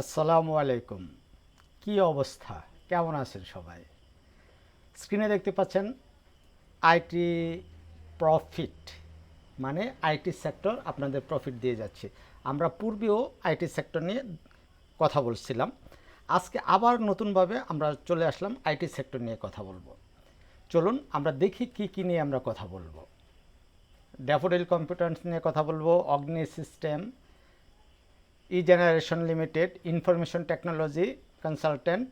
আসসালামু আলাইকুম। কি অবস্থা? কেমন আছেন সবাই? স্ক্রিনে দেখতে পাচ্ছেন আইটি প্রফিট মানে আইটি সেক্টর আপনাদের প্রফিট দিয়ে যাচ্ছে। আমরা পূর্বেও আইটি সেক্টর নিয়ে কথা বলছিলাম। আজকে আবার নতুনভাবে আমরা চলে আসলাম আইটি সেক্টর নিয়ে কথা বলব। চলুন আমরা দেখি কি কি নিয়ে আমরা কথা বলব। ড্যাফোডিল কম্পিউটার্স নিয়ে কথা বলব, Agni system E generation limited information technology consultant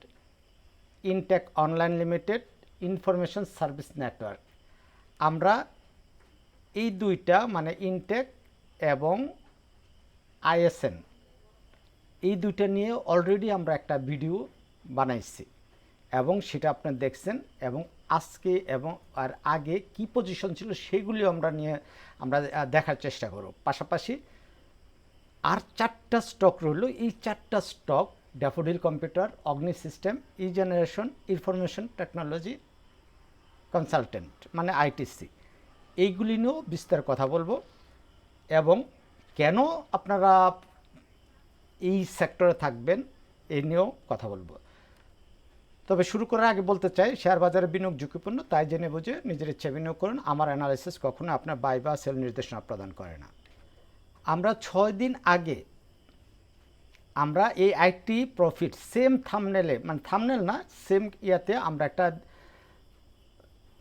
Intech online limited information service network আমরা এই দুইটা মানে ইনটেক এবং আইএসএন এই দুইটা নিয়ে অলরেডি আমরা একটা ভিডিও বানাইছি এবং সেটা আপনারা দেখছেন এবং আজকে এবং আর আগে কি পজিশন ছিল সেগুলিও আমরা নিয়ে আমরা দেখার চেষ্টা করব। পাশাপাশি আর চারটা স্টক রইল। এই চারটা stock Daffodil computer Agni system E generation information technology consultant মানে আইটিসি এইগুলি নিয়েও বিস্তার কথা বলব। এবং কেন আপনারা এই সেক্টরে থাকবেন এই নিয়েও কথা বলব। তবে শুরু করার আগে বলতে চাই শেয়ার বাজারে বিনিয়োগ ঝুঁকিপূর্ণ, তাই জেনে বুঝে নিজের ইচ্ছে বিনিয়োগ করুন। আমার অ্যানালাইসিস কখনো আপনার বাই বা সেল নির্দেশনা প্রদান করে না। আমরা ছয় দিন আগে আমরা এই আইটি প্রফিট সেম থামনেলে মানে থামনেল না সেম ইয়াতে আমরা একটা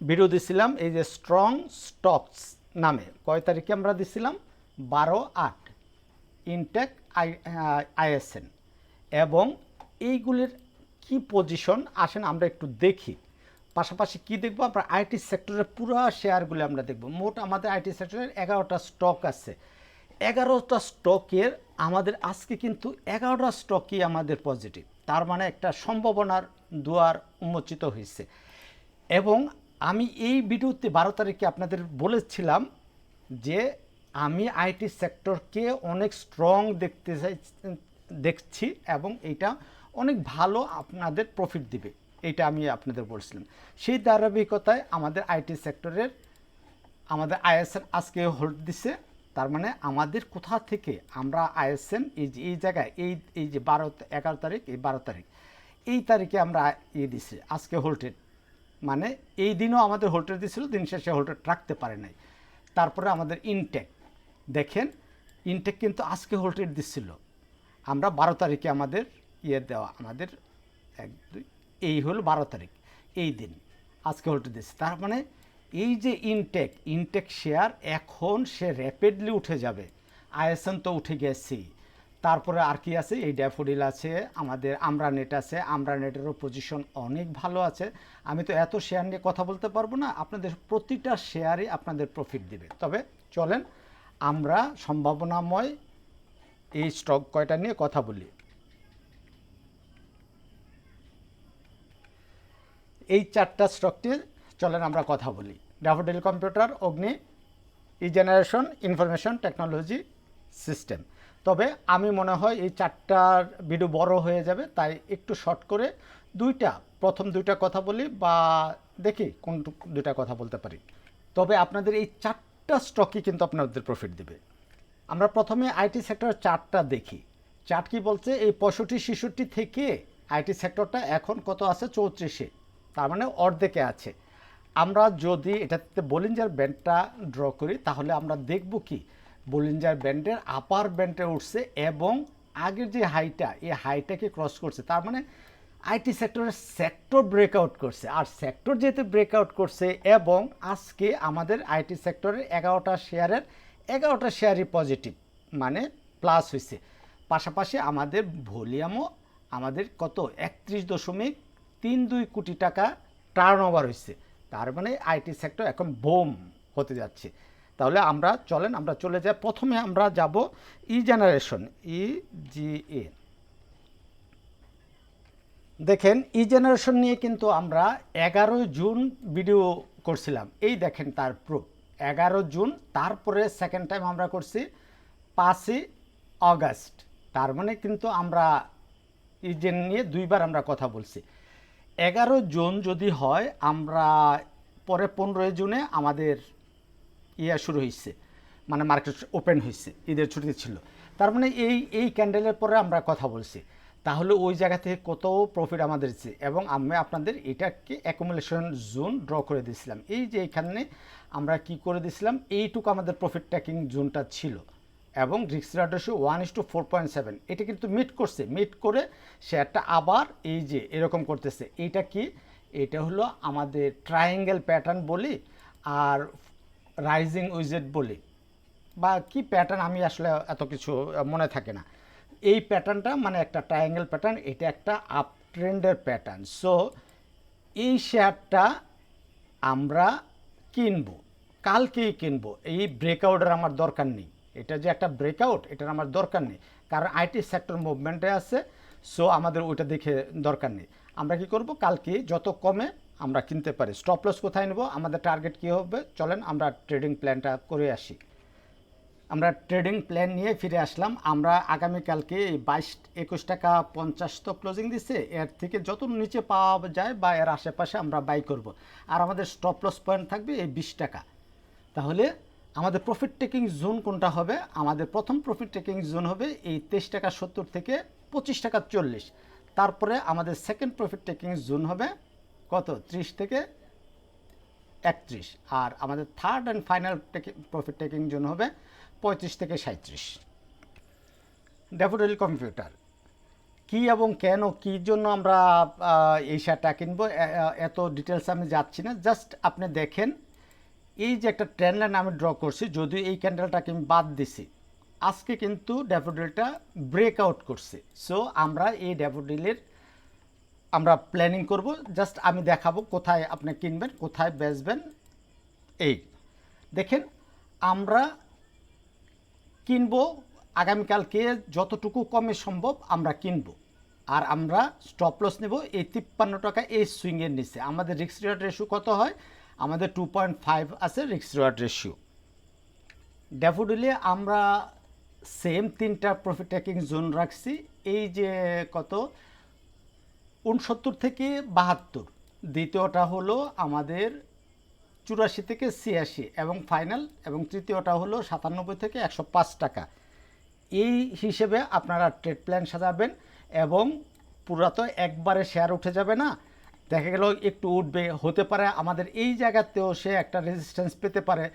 ভিডিও দিছিলাম, এই যে স্ট্রং স্টকস নামে। কয় তারিখে আমরা দিছিলাম? বারো আট ইনটেক আই আইএসএন এবং এইগুলির কি পজিশন আসেন আমরা একটু দেখি। পাশাপাশি কি দেখব? আমরা আইটি সেক্টরের পুরো শেয়ারগুলি আমরা দেখব। মোট আমাদের আইটি সেক্টরের এগারোটা স্টক আছে। এগারোটা স্টকের আমাদের আজকে কিন্তু এগারোটা স্টকই আমাদের পজিটিভ তার মানে একটা সম্ভাবনার দুয়ার উন্মোচিত হয়েছে। এবং আমি এই ভিডিওতে বারো তারিখে আপনাদের বলেছিলাম যে আমি আইটি সেক্টরকে অনেক স্ট্রং দেখতে চাই, দেখছি এবং এটা অনেক ভালো আপনাদের প্রফিট দিবে। এটা আমি আপনাদের বলছিলাম। সেই ধারাবাহিকতায় আমাদের আইটি সেক্টরের, আমাদের আইএসএন আজকে হোল্ড দিছে। তার মানে আমাদের কোথা থেকে আমরা আইএসএন এই যে, এই জায়গায়, এই এই যে বারো, এগারো তারিখ, এই বারো তারিখ, এই তারিখে আমরা ইয়ে দিছি, আজকে হোল্টেড মানে এই দিনও আমাদের হোল্টেড দিছিল, দিন শেষে হোল্টেড রাখতে পারে নাই। তারপরে আমাদের ইনটেক, দেখেন, ইনটেক কিন্তু আজকে হোল্টেড দিচ্ছিল আমরা বারো তারিখে আমাদের ইয়ে দেওয়া, আমাদের এক, দুই, এই হলো বারো তারিখ, এই দিন আজকে হোল্টেড দিচ্ছে তার মানে এই যে ইনটেক ইনটেক শেয়ার এখন সে র্যাপিডলি উঠে যাবে। আইএসএন তো উঠে গেছি। তারপরে আর কি আছে? এই ড্যাফোডিল আছে, আমাদের আমরা নেট আছে। আমরা নেটেরও পজিশন অনেক ভালো আছে। আমি তো এত শেয়ার নিয়ে কথা বলতে পারব না। আপনাদের প্রতিটা শেয়ারই আপনাদের প্রফিট দিবে। তবে চলেন, আমরা সম্ভাবনাময় এই স্টক কয়টা নিয়ে কথা বলি। এই চারটা স্টকটি চলেন আমরা কথা বলি। Daffodil computer Agni E generation information technology system তবে আমি মনে হয় এই চারটার ভিডিও বড় হয়ে যাবে, তাই একটু শর্ট করে দুইটা, প্রথম দুইটা কথা বলি বা দেখি কোন দুইটা কথা বলতে পারি। তবে আপনাদের এই চারটা স্টকই কিন্তু আপনাদের প্রফিট দেবে। আমরা প্রথমে আইটি সেক্টর চারটা দেখি। চার্ট কি বলছে? এই পঁয়ষট্টি, ছেষট্টি থেকে আইটি সেক্টরটা এখন কত আছে? চৌত্রিশে। তার মানে অর্ধেকে আছে। আমরা যদি এটাতে বলিঞ্জার ব্যান্ডটা ড্র করি, তাহলে আমরা দেখব কি? বলিঞ্জার ব্যান্ডের আপার ব্যান্ডে উঠছে এবং আগের যে হাইটা এই হাইটাকে ক্রস করছে। তার মানে আইটি সেক্টরের সেক্টর ব্রেকআউট করছে। আর সেক্টর যেহেতু ব্রেকআউট করছে এবং আজকে আমাদের আইটি সেক্টরের এগারোটা শেয়ারের এগারোটা শেয়ারই পজিটিভ মানে প্লাস হয়েছে পাশাপাশি আমাদের ভলিউমও আমাদের কত? একত্রিশ দশমিক তিন দুই কোটি টাকা টার্ন ওভার হয়েছে তার মানে আইটি সেক্টর এখন বোম হতে যাচ্ছে। তাহলে আমরা চলেন, আমরা চলে যাই। প্রথমে আমরা যাব ই জেনারেশন, ই জি এ। দেখেন, ই জেনারেশন নিয়ে কিন্তু আমরা এগারোই জুন ভিডিও করছিলাম। এই দেখেন তার প্রুফ। এগারো জুন, তারপরে সেকেন্ড টাইম আমরা করছি, পাঁচই অগাস্ট তার মানে কিন্তু আমরা ই জেন নিয়ে দুইবার আমরা কথা বলছি। এগারো জুন যদি হয়, আমরা পরে পনেরোই জুনে আমাদের ইয়া শুরু হয়েছে মানে মার্কেট ওপেন হয়েছে ঈদের ছুটি ছিল। তার মানে এই এই ক্যান্ডেলের পরে আমরা কথা বলছি। তাহলে ওই জায়গা থেকে কত প্রফিট আমাদের দিচ্ছে এবং আমি আপনাদের এটাকে অ্যাকুমুলেশন জোন ড্র করে দিয়েছিলাম। এই যে এখানে আমরা কি করে দিয়েছিলাম? এইটুকু আমাদের প্রফিট ট্যাকিং জোনটা ছিল। এবং রিক্স ratio one is two four point seven. এটা কিন্তু মিট করছে। মিট করে শেয়ারটা আবার এই যে এরকম করতেছে। এইটা কি? এটা হলো আমাদের ট্রায়াঙ্গেল প্যাটার্ন বলি আর রাইজিং উইজেট বলি। বা কি প্যাটার্ন আমি আসলে এত কিছু মনে থাকে না। এই প্যাটার্নটা মানে একটা ট্রায়াঙ্গেল প্যাটার্ন এটা একটা আপ ট্রেন্ডের প্যাটার্ন সো এই শেয়ারটা আমরা কিনবো। কালকেই কিনবো। এই ব্রেকআউটের আমার দরকার নেই। এটা যে একটা ব্রেকআউট এটার আমার দরকার নেই। কারণ আইটি সেক্টর মুভমেন্টে আছে সো আমাদের ওইটা দেখে দরকার নেই। আমরা কি করব? কালকে যত কমে আমরা কিনতে পারি। স্টপ লস কোথায় নেব? আমাদের টার্গেট কী হবে? চলেন আমরা ট্রেডিং প্ল্যানটা করে আসি। আমরা ট্রেডিং প্ল্যান নিয়ে ফিরে আসলাম। আমরা আগামীকালকে এই বাইশ, একুশ টাকা পঞ্চাশ তো ক্লোজিং দিচ্ছে এর থেকে যত নিচে পাওয়া যায় বা এর আশেপাশে আমরা বাই করব। আর আমাদের স্টপ লস পয়েন্ট থাকবে এই বিশ টাকা। তাহলে আমাদের প্রফিট টেকিং জোন কোনটা হবে? আমাদের প্রথম প্রফিট টেকিং জোন হবে এই তেইশ টাকা সত্তর থেকে পঁচিশ টাকা চল্লিশ। তারপরে আমাদের সেকেন্ড প্রফিট টেকিং জোন হবে কত? ত্রিশ থেকে একত্রিশ। আর আমাদের third and final profit taking zone হবে পঁয়ত্রিশ থেকে সাঁত্রিশ ডেফোডিল কম্পিউটার কি এবং কেন, কি জন্য আমরা এই শেয়ারটা কিনবো? এত ডিটেলস আমি যাচ্ছি না। জাস্ট আপনি দেখেন এই যে একটা ট্রেন লাইন আমি ড্র করছি, যদিও এই ক্যান্ডেলটাকে আমি বাদ দিছি, আজকে কিন্তু ড্যাফোডিলটা ব্রেক আউট করছে। সো আমরা এই ড্যাফোডিলের আমরা প্ল্যানিং করব জাস্ট আমি দেখাবো কোথায় আপনি কিনবেন, কোথায় বেচবেন। এই, দেখেন, আমরা কিনবো, আগামীকালকে যতটুকু কমে সম্ভব আমরা কিনবো। আর আমরা স্টপ লস নেব, এই তিপ্পান্ন টাকা এই সুইংয়ের নিচে। আমাদের রিক্স রেশিও কত হয়? আমাদের টু পয়েন্ট ফাইভ আছে রিক্স রিওয়ার্ড রেশিও ড্যাফোডিলে আমরা সেম তিনটা প্রফিট টেকিং জোন রাখছি, এই যে কত? উনসত্তর থেকে বাহাত্তর। দ্বিতীয়টা হলো আমাদের চুরাশি থেকে ছিয়াশি এবং ফাইনাল এবং তৃতীয়টা হলো সাতানব্বই থেকে একশো পাঁচ টাকা। এই হিসেবে আপনারা ট্রেড প্ল্যান সাজাবেন এবং পুরা তো একবারে শেয়ার উঠে যাবে না দেখা গেল একটু উঠবে, হতে পারে আমাদের এই জায়গাতেও সে একটা রেজিস্ট্যান্স পেতে পারে।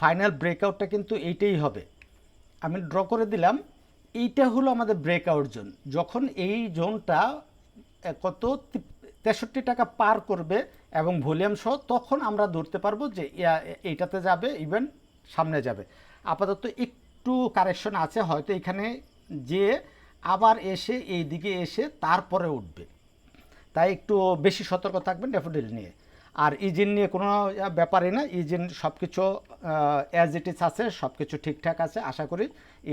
ফাইনাল ব্রেকআউটটা কিন্তু এইটাই হবে। আমি ড্র করে দিলাম, এইটা হলো আমাদের ব্রেকআউট জোন যখন এই জোনটা কত? তেষট্টি টাকা পার করবে এবং ভলিউম সহ, তখন আমরা ধরতে পারব যে এইটাতে যাবে ইভেন সামনে যাবে। আপাতত একটু কারেকশন আছে, হয়তো এখানে যে আবার এসে এই দিকে এসে তারপরে উঠবে। তাই একটু বেশি সতর্ক থাকবেন ড্যাফোডিল নিয়ে। আর ইজিন নিয়ে কোনো ব্যাপারই না, ইজিন সব কিছু অ্যাজ ইট ইজ আছে সব কিছু ঠিকঠাক আছে। আশা করি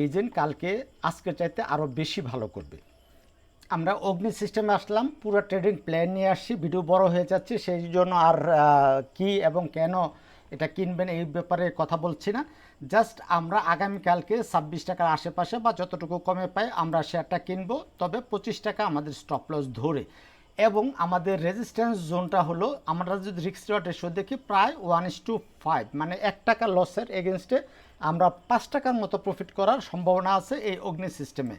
ইজিন কালকে, আজকের চাইতে আরও বেশি ভালো করবে। আমরা অগ্নি সিস্টেমে আসলাম, পুরো ট্রেডিং প্ল্যান নিয়ে আসছি ভিডিও বড় হয়ে যাচ্ছে, সেই জন্য আর কি এবং কেন এটা কিনবেন এই ব্যাপারে কথা বলছি না। জাস্ট আমরা আগামীকালকে ছাব্বিশ টাকার আশেপাশে বা যতটুকু কমে পাই আমরা শেয়ারটা কিনবো, তবে পঁচিশ টাকা আমাদের স্টপ লস ধরে। এবং আমাদের রেজিস্ট্যান্স জোনটা হলো, আমরা যদি রিক্স রিওয়ার্ড রেশিও দেখি, প্রায় ওয়ান ইস টু ফাইভ মানে এক টাকা লসের এগেনস্টে আমরা পাঁচ টাকার মতো প্রফিট করার সম্ভাবনা আছে এই অগ্নি সিস্টেমে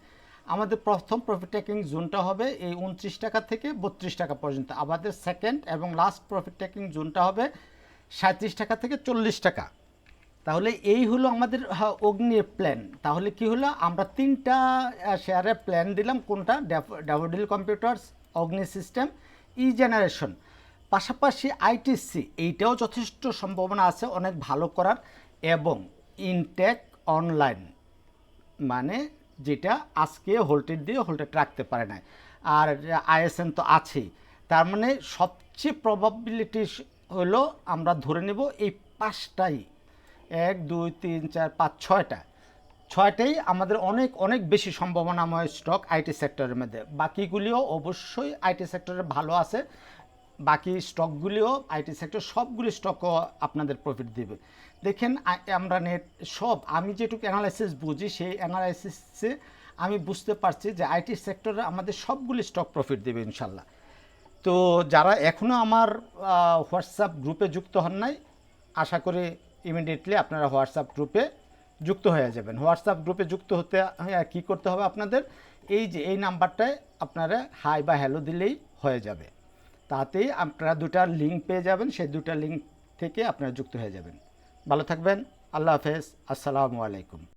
আমাদের প্রথম প্রফিট টেকিং জোনটা হবে এই উনত্রিশ টাকা থেকে বত্রিশ টাকা পর্যন্ত। আমাদের সেকেন্ড এবং লাস্ট প্রফিট টেকিং জোনটা হবে সাঁত্রিশ টাকা থেকে চল্লিশ টাকা। তাহলে এই হলো আমাদের অগ্নির প্ল্যান তাহলে কি হলো? আমরা তিনটা শেয়ারের প্ল্যান দিলাম, কোনটা? Daffodil computers Agni system E generation পাশাপাশি আইটিসি এইটাও যথেষ্ট সম্ভাবনা আছে, অনেক ভালো করার, এবং ইনটেক অনলাইন মানে যেটা আজকে হোল্টেড দিয়ে হোল্টেড রাখতে পারে না আর আইএসএন তো আছেই। তার মানে সবচেয়ে প্রবাবিলিটি হলো আমরা ধরে নেব এই পাঁচটাই, এক, দুই, তিন, চার, পাঁচ, ছয়টা। ছয়টাই আমাদের অনেক অনেক বেশি সম্ভাবনাময় স্টক আইটি সেক্টরের মধ্যে। বাকিগুলিও অবশ্যই আইটি সেক্টরে ভালো আছে। বাকি স্টকগুলিও আইটি সেক্টর সবগুলি স্টকও আপনাদের প্রফিট দেবে। দেখেন আমরা নেট সব, আমি যেটুকু অ্যানালাইসিস বুঝি, সেই অ্যানালাইসিসে আমি বুঝতে পারছি যে আইটি সেক্টরে আমাদের সবগুলি স্টক প্রফিট দেবে ইনশাল্লাহ। তো যারা এখনও আমার হোয়াটসঅ্যাপ গ্রুপে যুক্ত হন নাই, আশা করি ইমিডিয়েটলি আপনারা হোয়াটসঅ্যাপ গ্রুপে যুক্ত হয়ে যাবেন। হোয়াটসঅ্যাপ গ্রুপে যুক্ত হতে কি করতে হবে আপনাদের? এই যে, এই নাম্বারটায় আপনারা হাই বা হ্যালো দিলেই হয়ে যাবে। তাতেই আপনারা দুটা লিঙ্ক পেয়ে যাবেন, সেই দুটা লিঙ্ক থেকে আপনারা যুক্ত হয়ে যাবেন। ভালো থাকবেন। আল্লাহ হাফেজ। আসসালামু আলাইকুম।